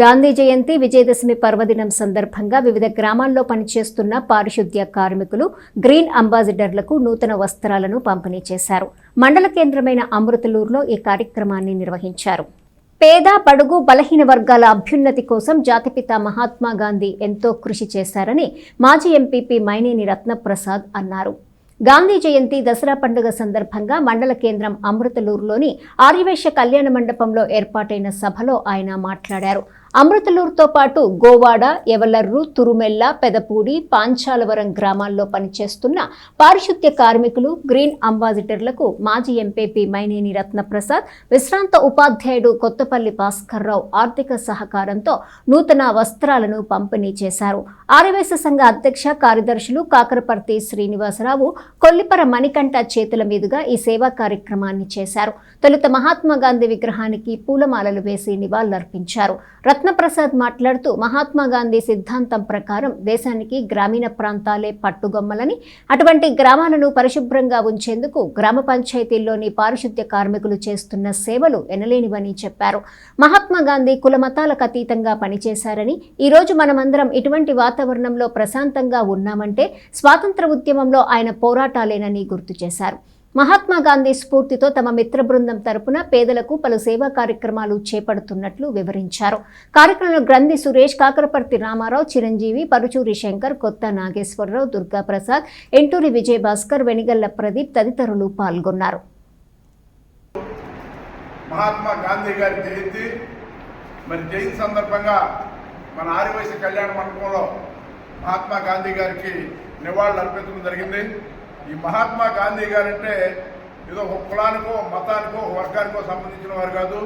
గాంధీ జయంతి విజయదశమి పర్వదినం సందర్భంగా వివిధ గ్రామాల్లో పనిచేస్తున్న పారిశుద్ధ్య కార్మికులు గ్రీన్ అంబాసిడర్లకు నూతన వస్త్రాలను పంపిణీ చేశారు. మండల కేంద్రమైన అమృతలూరులో ఈ కార్యక్రమాన్ని నిర్వహించారు. పేద బడుగు బలహీన వర్గాల అభ్యున్నతి కోసం జాతిపిత మహాత్మా గాంధీ ఎంతో కృషి చేశారని మాజీ ఎంపీపీ మైనేని రత్నప్రసాద్ అన్నారు. గాంధీ జయంతి దసరా పండుగ సందర్భంగా మండల కేంద్రం అమృతలూరులోని ఆర్యవేశ కళ్యాణ మండపంలో ఏర్పాటైన సభలో ఆయన మాట్లాడారు. అమృతలూరుతో పాటు గోవాడ ఎవలర్రు తురుమెల్ల పెదపూడి పాంచాలవరం గ్రామాల్లో పనిచేస్తున్న పారిశుద్ధ్య కార్మికులు గ్రీన్ అంబాసిడర్లకు మాజీ ఎంపీపీ మైనేని రత్నప్రసాద్ విశ్రాంత ఉపాధ్యాయుడు కొత్తపల్లి భాస్కర్రావు ఆర్థిక సహకారంతో నూతన వస్త్రాలను పంపిణీ చేశారు. ఆర్యవేశ సంఘ అధ్యక్ష కార్యదర్శులు కాకరపర్తి శ్రీనివాసరావు కొల్లిపర మణికంఠ చేతుల మీదుగా ఈ సేవా కార్యక్రమాన్ని చేశారు. తొలుత మహాత్మా గాంధీ విగ్రహానికి పూలమాలలు వేసి నివాళులర్పించారు. రత్నప్రసాద్ మాట్లాడుతూ మహాత్మా గాంధీ సిద్ధాంతం ప్రకారం దేశానికి గ్రామీణ ప్రాంతాలే పట్టుగొమ్మలని అటువంటి గ్రామాలను పరిశుభ్రంగా ఉంచేందుకు గ్రామ పంచాయతీల్లోని పారిశుద్ధ్య కార్మికులు చేస్తున్న సేవలు ఎనలేనివని చెప్పారు. మహాత్మా గాంధీ కుల మతాలకు అతీతంగా పనిచేశారని ఈరోజు మనమందరం ఇటువంటి వాతావరణంలో ప్రశాంతంగా ఉన్నామంటే స్వాతంత్ర ఉద్యమంలో ఆయన పోరాటాలేనని గుర్తు చేశారు. మహాత్మా గాంధీ స్ఫూర్తితో తమ మిత్ర బృందం తరపున పేదలకు పలు సేవా కార్యక్రమాలు చేపడుతున్నట్లు వివరించారు. కార్యక్రమంలో గ్రంథి సురేష్ కాకరపర్తి రామారావు చిరంజీవి పరుచూరి శంకర్ కొత్త నాగేశ్వరరావు దుర్గాప్రసాద్ ఎంటూరి విజయభాస్కర్ వెనిగల్ల ప్రదీప్ తదితరులు పాల్గొన్నారు. మహాత్మా గాంధీ గారి జయంతి మరి జయంతి సందర్భంగా మన ఆదివాసీ కళ్యాణ మండపంలో మహాత్మా గాంధీ గారికి నివాళులు అర్పించడం జరిగింది. ఈ మహాత్మా గాంధీ గారంటే ఏదో ఒక కులానికో మతానికో వర్గానికో సంబంధించిన వారు కాదు.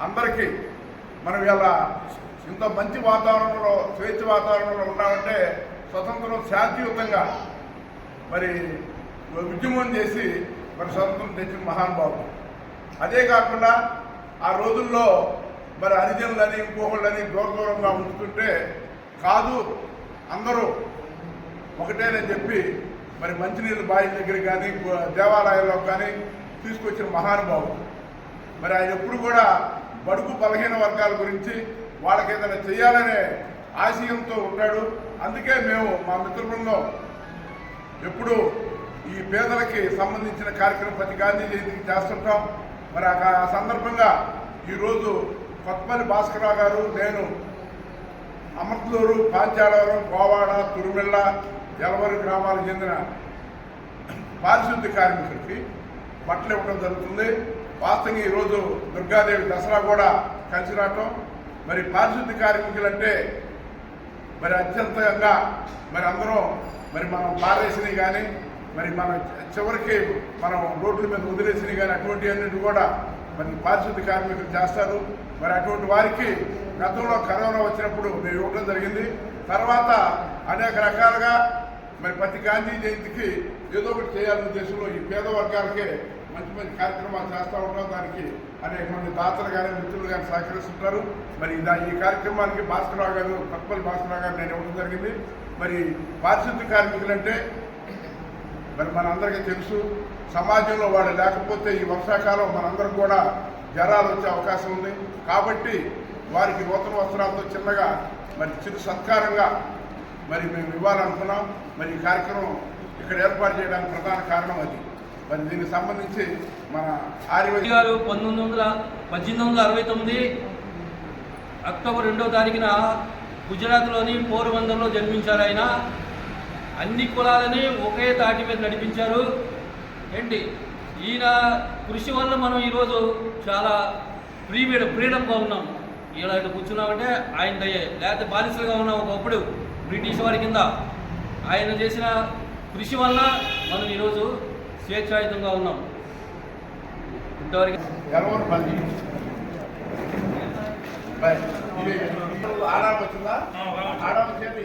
అందరికీ మనం ఇలా ఇంత మంచి వాతావరణంలో స్వేచ్ఛ వాతావరణంలో ఉన్నామంటే స్వతంత్రం శాంతియుతంగా మరి ఉద్యమం చేసి మరి స్వతంత్రం తెచ్చిన మహానుభావుడు అదే కాకుండా ఆ రోజుల్లో మరి హరిజనులని ఇంకోహళ్ళని దూర దూరంగా ఉంచుతుంటే కాదు అందరూ ఒకటేనని చెప్పి మరి మంచినీళ్ళు బావి దగ్గర కానీ దేవాలయాల్లో కానీ తీసుకొచ్చిన మహానుభావుడు. మరి ఆయన ఎప్పుడు కూడా బడుగు బలహీన వర్గాల గురించి వాళ్ళకి ఏదైనా చేయాలనే ఆశయంతో ఉన్నాడు. అందుకే మేము మా మిత్ర బృందం ఎప్పుడు ఈ పేదలకి సంబంధించిన కార్యక్రమం ప్రతి గాంధీ జయంతికి చేస్తుంటాం. మరి ఆ ఆ సందర్భంగా ఈరోజు కొత్తపల్లి భాస్కరరావు గారు నేను అమర్తలూరు పాంచాలవరం గోవాడ తురుమిళ్ళ జలవరి గ్రామాలకు చెందిన పారిశుద్ధ్య కార్మికులకి బట్టలు ఇవ్వడం జరుగుతుంది. వాస్తవంగా ఈరోజు దుర్గాదేవి దసరా కూడా కలిసి రావటం. మరి పారిశుద్ధ్య కార్మికులంటే మరి అత్యంతంగా మరి అందరం మరి మనం పారేసినవి కానీ మరి మన చివరికి మనం రోడ్ల మీద వదిలేసినవి కానీ అటువంటి అన్నింటి కూడా మరి పారిశుద్ధ్య కార్మికులు చేస్తారు. మరి అటువంటి వారికి గతంలో కరోనా వచ్చినప్పుడు మేము ఇవ్వడం జరిగింది. తర్వాత అనేక రకాలుగా మరి ప్రతి గాంధీ జయంతికి ఏదో ఒకటి చేయాలనే ఉద్దేశంలో ఈ పేద వర్గాలకే మంచి మంచి కార్యక్రమాలు చేస్తూ ఉంటాం. దానికి అనేక మంది దాతలు కానీ మిత్రులు కానీ సహకరిస్తుంటారు. మరి ఈ కార్యక్రమానికి భాస్కరరావు గారు తప్పని భాస్కరరావు గారు నేను ఇవ్వడం జరిగింది. మరి పారిశుద్ధ్య కార్మికులంటే మరి మనందరికీ తెలుసు సమాజంలో వాళ్ళు లేకపోతే ఈ వర్షాకాలం మనందరం కూడా జ్వరాలు వచ్చే అవకాశం ఉంది. కాబట్టి వారికి నూతన వస్త్రాలతో చిన్నగా మరి చిరు సత్కారంగా మరి మేము ఇవ్వాలనుకున్నాం. మరి ఈ కార్యక్రమం ఇక్కడ ఏర్పాటు చేయడానికి ప్రధాన కారణం అది. మరి దీనికి సంబంధించి మన ఆర్యవైద్య గారు పంతొమ్మిది వందల పద్దెనిమిది వందల అరవై తొమ్మిది అక్టోబర్ రెండవ తారీఖున గుజరాత్లోని పోరుబందర్లో జన్మించారు ఆయన. అన్ని కులాలని ఒకే తాటి మీద నడిపించారు. ఏంటి? ఈయన కృషి వల్ల మనం ఈరోజు చాలా ఫ్రీ ఫ్రీడమ్గా ఉన్నాం. ఇలా ఇటు కూర్చున్నామంటే ఆయన దయ్యే లేకపోతే బానిసలుగా ఉన్నాం ఒకప్పుడు. బ్రిటిష్ వారి కింద ఆయన చేసిన కృషి వల్ల మనం ఈరోజు స్వేచ్ఛాయుతంగా ఉన్నాం. ఇంతవరకు ఎవరు పని ఇది. ఆడాలి వచ్చిందా ఆడాలి చేతి